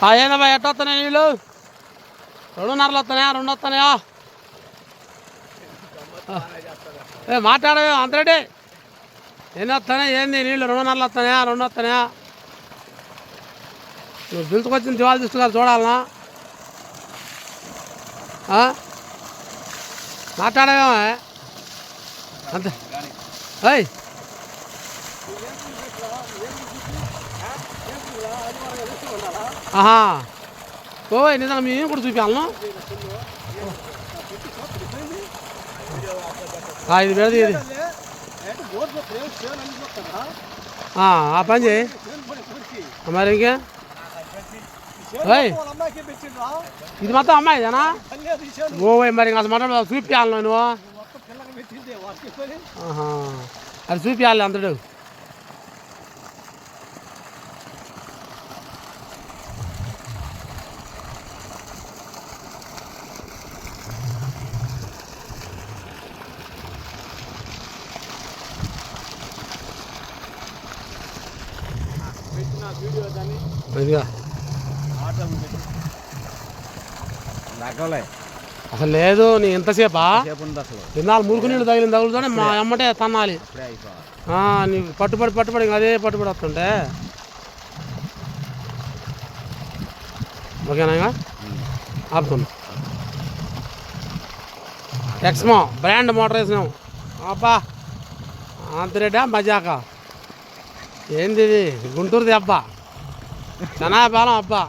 ఆ ఏందబ్బా ఎట్ట వస్తున్నాయి నీళ్ళు? రెండున్నరలు వస్తున్నాయా రెండు వస్తున్నాయా ఏ మాట్లాడవే అంతటి ఎన్ని వస్తున్నాయి ఏంది నీళ్ళు? రెండున్నరలు వస్తున్నాయా రెండు వస్తున్నాయా నువ్వు పిలుచుకొచ్చిన దివాళి తీసుకున్నారు చూడాలనా? మాట్లాడవేమో అంతే. అయ్ ఆహా. ఓయ్ నిజంగా మేము కూడా చూపించాలను? ఇది పెడది ఇది. ఆ, పని చేయి. మరి ఇంకే? ఓయ్. ఇది మొత్తం అమ్మాయిదేనా? ఓయ్ మరి ఇంకా అసలు మాట్లాడ చూపించాలి నువ్వు? అది చూపించాలి అసలు లేదు నీ ఎంతసేపా తిన్నాళ్ళు మురుకు నీళ్ళు తగిలిన తగులుతానే మా అమ్మటే తన్నాలి. నీ పట్టుబడి పట్టుబడి ఇంకా అదే పట్టుబడి వస్తుంటే. ఓకేనా ఆపుతున్నా. ఎక్స్మో బ్రాండ్ మోటార్ వేసినాం అబ్బా అంతరేటా మజాక? ఏంది గుంటూరు దెబ్బ జనాభాలం అబ్బా.